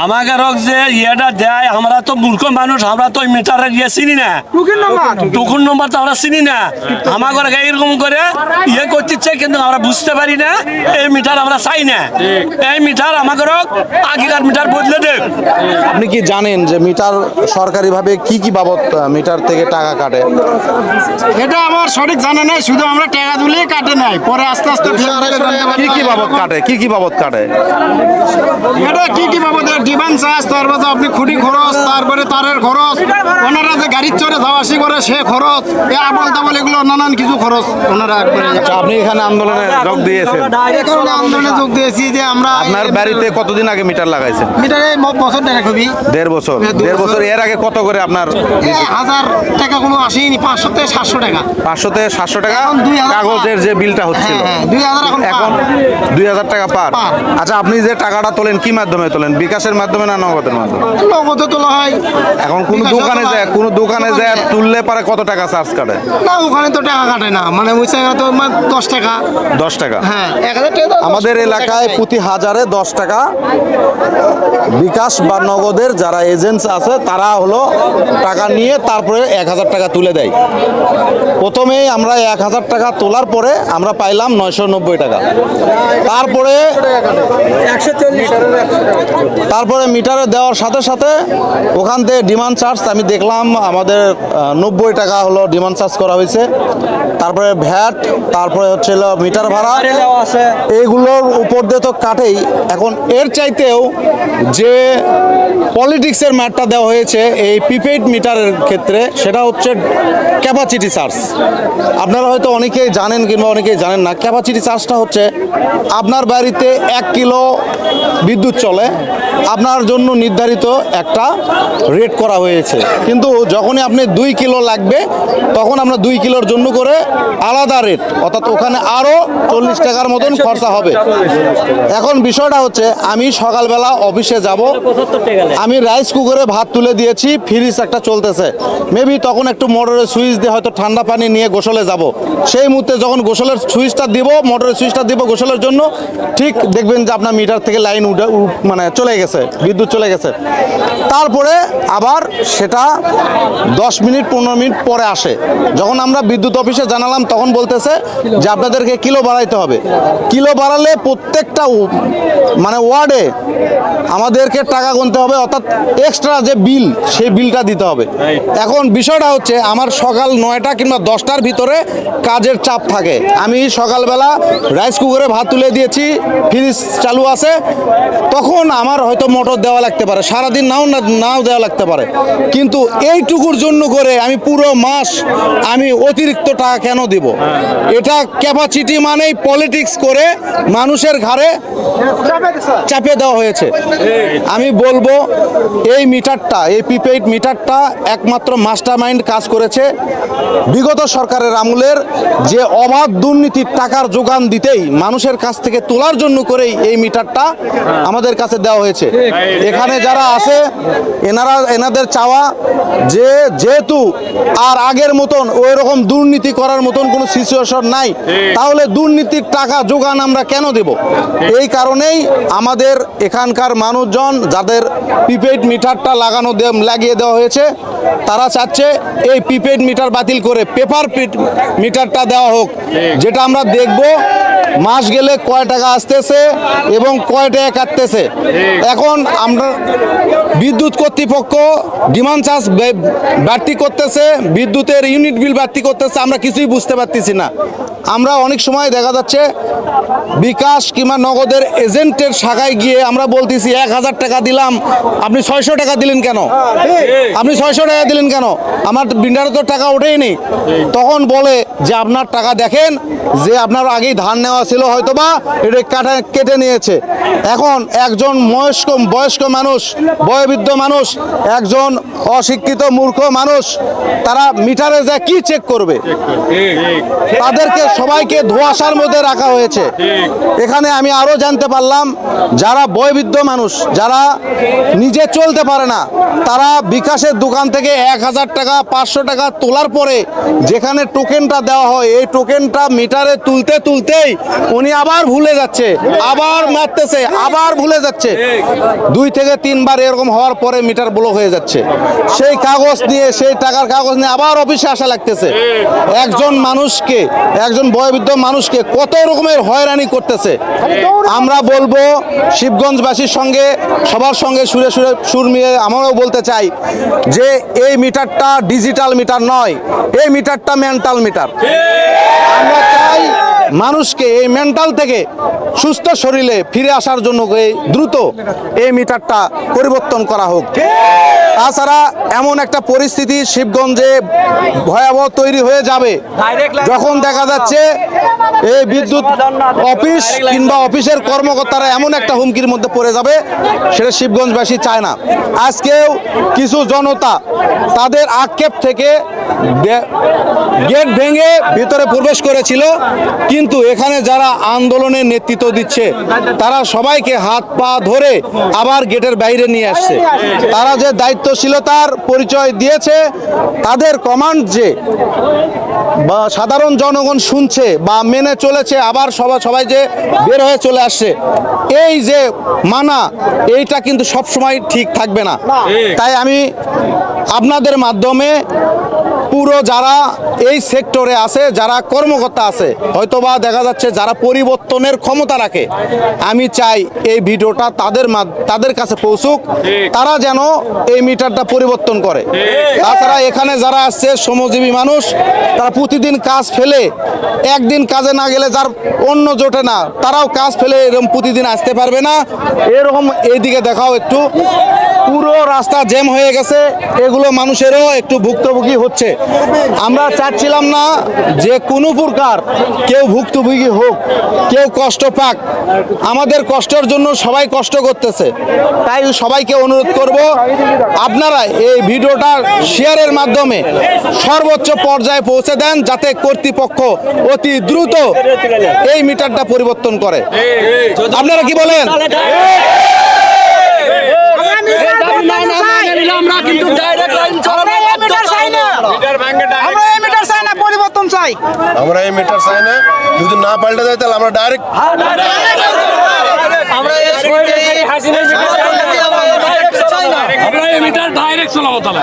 আমাকে রক যে ইয়েটা দেয় আমরা তো মূর্খ মানুষ আমরা তো মিটারে ইয়ে চিনি না। টুকিন নম্বর তো আমরা চিনি না। আমাকে এরকম করে ইয়ে করতেছে কিন্তু আমরা বুঝতে পারি না এই মিটার আমরা চাই না। এই মিটার আমাকে রক আগেকার মিটার বদলে দেব আপনি কি জানেন যে মিটার সরকারিভাবে কি কি বাবদ মিটার থেকে টাকা কাটে? এটা আমার সঠিক জানা নাই শুধু আমরা টাকা তুলেই কাটে নাই। পরে আস্তে আস্তে কি কি বাবদ কাটে? কি কি বাবদ কাটে? এটা কি কি বাবদ? ডিমান্ড চার্জ তারপরে আপনি খুঁটি খরচ তারপরে তারের খরচ ওনারা যে গাড়ির চড়ে যাওয়া আসি করে সে খরচ এ আবল তাবল এগুলো নানান কিছু খরচ ওনারা একবারে আচ্ছা, আপনি এখানে আন্দোলনে যোগ দিয়েছেন। আন্দোলনে যোগ দিয়েছি যে আমরা আপনার বাড়িতে কতদিন আগে মিটার লাগাইছেন? মিটারে বছর দেড় খুবই দেড় বছর। হ্যাঁ, দেড় বছর। এর আগে কত করে আপনার হাজার টাকা কোনো আসেনি পাঁচশো থেকে সাতশো টাকা। পাঁচশো থেকে সাতশো টাকা? এখন 2000 কাগজের যে বিলটা হচ্ছিল। হ্যাঁ, হ্যাঁ, 2000 এখন এখন দুই হাজার টাকা পার। আচ্ছা আপনি যে টাকাটা তোলেন কি মাধ্যমে তোলেন? বিকাশের মাধ্যমে না নগদের মাধ্যমে? নগদে তোলা হয়। এখন কোন দোকানে যায় কোন দোকানে যায় তুললে পারে কত টাকা চার্জ কাটে? না ওখানে তো টাকা কাটে না। মানে বুঝছে তো মানে দশ টাকা। দশ টাকা। হ্যাঁ আমাদের এলাকায় প্রতি হাজারে দশ টাকা বিকাশ বা নগদের যারা এজেন্টস আছে তারা হলো টাকা নিয়ে তারপরে এক হাজার টাকা তুলে দেয়। প্রথমেই আমরা এক হাজার টাকা তোলার পরে আমরা পাইলাম নয়শো নব্বই টাকা। তারপরে তারপরে মিটারে দেওয়ার সাথে সাথে ওখান থেকে ডিমান্ড চার্জ আমি দেখলাম আমাদের নব্বই টাকা হলো ডিমান্ড চার্জ করা হয়েছে। তারপরে ভ্যাট তারপরে হচ্ছে মিটার ভাড়া। এইগুলোর উপর দিয়ে তো কাটেই। এখন এর চাইতেও যে পলিটিক্সের ম্যাটটা দেওয়া হয়েছে এই প্রিপেইড মিটারের ক্ষেত্রে সেটা হচ্ছে ক্যাপাসিটি চার্জ আপনারা হয়তো অনেকেই জানেন কিংবা অনেকেই জানেন না ক্যাপাসিটি চার্জটা হচ্ছে আপনার বাড়িতে এক কিলো বিদ্যুৎ চলে আপনার জন্য নির্ধারিত একটা রেট করা হয়েছে। কিন্তু যখনই আপনি দুই কিলো লাগবে, তখন আমরা দুই কিলোর জন্য করে আলাদা রেট অর্থাৎ ওখানে আরও চল্লিশ টাকার মতন খরচা হবে। এখন বিষয়টা হচ্ছে, আমি সকালবেলা অফিসে যাব। আমি রাইস কুকারে ভাত তুলে দিয়েছি ফ্রিজ একটা চলতেছে। মেবি তখন একটু মোটরের সুইচ দিয়ে হয়তো ঠান্ডা পানি নিয়ে গোসলে যাব। সেই মুহূর্তে যখন গোসলের সুইচটা দিব মোটরের সুইচটা দিব গোসলের জন্য, ঠিক দেখবেন যে আপনার মিটার থেকে লাইন উঠে মানে চলে গেছে। বিদ্যুৎ চলে গেছে। তারপরে আবার সেটা দশ মিনিট, পনেরো মিনিট পরে আসে। যখন আমরা বিদ্যুৎ অফিসে জানালাম, তখন বলতেছে যে আপনাদেরকে কিলো বাড়াইতে হবে। কিলো বাড়ালে প্রত্যেকটা মানে ওয়ার্ডে আমাদেরকে টাকা গুনতে হবে, অর্থাৎ এক্সট্রা যে বিল, সেই বিলটা দিতে হবে। এখন বিষয়টা হচ্ছে, আমার সকাল নয়টা কিংবা দশটার ভিতরে কাজের চাপ থাকে। আমি সকালবেলা রাইস কুকারে ভাত তুলে দিয়েছি ফ্রিজ চালু আছে। তখন আমার হয়তো মোটর দেওয়া লাগতে পারে, সারাদিন নাও না, নাও দেওয়া লাগতে পারে। কিন্তু এইটুকুর জন্য করে আমি পুরো মাস আমি অতিরিক্ত টাকা কেন দিব? এটা ক্যাপাসিটি মানেই পলিটিক্স করে মানুষের ঘাড়ে চাপিয়ে দেওয়া হয়েছে। আমি বলব, এই মিটারটা, এই প্রিপেইড মিটারটা একমাত্র মাস্টার মাইন্ড কাজ করেছে বিগত সরকারের আমলের যে অবাধ দুর্নীতির টাকার যোগান দিতেই মানুষের কাছ থেকে তোলার জন্য করেই এই মিটারটা আমাদের কাছে দেওয়া হয়েছে। এখানে যারা আছে এনারা এনাদের চাওয়া যে যেহেতু আর আগের মতন ওই রকম দুর্নীতি করার মতন কোনো সিচুয়েশন নাই তাহলে দুর্নীতির টাকা যোগান আমরা কেন দেব? এই কারণেই আমাদের এখানকার মানুষজন যাদের প্রিপেড মিটারটা লাগানো দে- লাগিয়ে দেওয়া হয়েছে তারা চাচ্ছে এই প্রিপেড মিটার বাতিল করে পেপার মিটারটা দেওয়া হোক। যেটা আমরা দেখব মাস গেলে কয় টাকা আসতেছে এবং কয় টাকা কাটতেছে? এখন আমরা বিদ্যুৎ কর্তৃপক্ষ ডিমান্ড চার্জ বাড়তি করতেছে, বিদ্যুতের ইউনিট বিল বাড়তি করতেছে, আমরা কিছুই বুঝতে পারতেছি না। আমরা অনেক সময় দেখা যাচ্ছে বিকাশ কিংবা নগদের এজেন্টের শাখায় গিয়ে আমরা বলতেছি, এক হাজার টাকা দিলাম, আপনি ছয়শো টাকা দিলেন কেন? আপনি ছয়শো টাকা দিলেন কেন? আমার বিন্ডারে তো টাকা ওঠেইনি তখন বলে যে, আপনার টাকা দেখেন, যে আপনার আগেই ধান নেওয়া ছিল হয়তো বা এটা কাটা কেটে নিয়েছে। এখন একজন বয়স্ক বয়স্ক মানুষ, বয়োবৃদ্ধ মানুষ, একজন অশিক্ষিত মূর্খ মানুষ, তারা মিটারে যা কি চেক করবে? তাদেরকে সবাইকে ধোঁয়াশার মধ্যে রাখা হয়েছে। এখানে আমি আরও জানতে পারলাম, যারা বয়বৃদ্ধ মানুষ, যারা নিজে চলতে পারে না, তারা বিকাশের দোকান থেকে এক হাজার টাকা, পাঁচশো টাকা তোলার পরে যেখানে টোকেনটা দেওয়া হয়, এই টোকেনটা মিটারে তুলতে তুলতেই উনি আবার ভুলে যাচ্ছে, আবার মারতেছে, আবার ভুলে যাচ্ছে। দুই থেকে তিনবার এরকম হওয়ার পরে মিটার ব্লক হয়ে যাচ্ছে। সেই কাগজ নিয়ে, সেই টাকার কাগজ নিয়ে আবার অফিসে আসা লাগতেছে। একজন মানুষকে, একজন বয়োবৃদ্ধ মানুষকে কত রকমের হয়রানি করতেছে। আমরা বলব, শিবগঞ্জবাসীর সঙ্গে, সবার সঙ্গে সুরে সুরে সুর মিলে আমরাও বলতে চাই যে, এই মিটারটা ডিজিটাল মিটার নয়, এই মিটারটা মেন্টাল মিটার। আমরা চাই মানুষকে এই মেন্টাল থেকে সুস্থ শরীরে ফিরে আসার জন্য দ্রুত এই মিটারটা পরিবর্তন করা হোক। তাছাড়া এমন একটা পরিস্থিতি শিবগঞ্জে ভয়াবহ তৈরি হয়ে যাবে। যখন দেখা যাচ্ছে এই বিদ্যুৎ অফিস কিংবা অফিসের কর্মকর্তারা এমন একটা হুমকির মধ্যে পড়ে যাবে সেটা শিবগঞ্জবাসী চায় না। আজকেও কিছু জনতা তাদের আক্ষেপ থেকে গেট ভেঙে ভিতরে প্রবেশ করেছিল কিন্তু এখানে যারা আন্দোলনের নেতৃত্ব দিচ্ছে তারা সবাইকে হাত পা ধরে আবার গেটের বাইরে নিয়ে আসছে। তারা যে দায়িত্বশীলতার পরিচয় দিয়েছে তাদের কমান্ড যে বা সাধারণ জনগণ শুনছে বা মেনে চলেছে আবার সবাই সবাই যে বের হয়ে চলে আসছে এই যে মানা এইটা কিন্তু সব সময় ঠিক থাকবে না। তাই আমি আপনাদের মাধ্যমে পুরো যারা এই সেক্টরে আছে, যারা কর্মকর্তা আছে, হয়তোবা দেখা যাচ্ছে যারা পরিবর্তনের ক্ষমতা রাখে, আমি চাই এই ভিডিওটা তাদের তাদের কাছে পৌঁছুক, তারা যেন এই মিটারটা পরিবর্তন করে। তাছাড়া এখানে যারা আসছে, শ্রমজীবী মানুষ, তারা প্রতিদিন কাজ ফেলে, একদিন কাজে না গেলে যার অন্য জোটে না, তারাও কাজ ফেলে এরকম প্রতিদিন আসতে পারবে না। এরকম এইদিকে দেখাও একটু। পুরো রাস্তা জ্যাম হয়ে গেছে, এগুলো মানুষেরও একটু ভুক্তভোগী হচ্ছে। আমরা চাচ্ছিলাম না যে কোনো প্রকার কেউ ভুক্তভোগী হোক, কেউ কষ্ট পাক। আমাদের কষ্টের জন্য সবাই কষ্ট করতেছে। তাই সবাইকে অনুরোধ করব, আপনারা এই ভিডিওটা শেয়ারের মাধ্যমে সর্বোচ্চ পর্যায়ে পৌঁছে দেন, যাতে কর্তৃপক্ষ অতি দ্রুত এই মিটারটা পরিবর্তন করে। আপনারা কি বলেন? আমরা কিন্তু আমরা এই মিটার চাই না আমরা এই মিটার চাই না পরিবর্তন চাই। আমরা এই মিটার চাই না যদি না পাল্টে যায় তাহলে আমরা ডাইরেক্ট আমরা এই মিটার ডাইরেক্ট চলাবো তাহলে।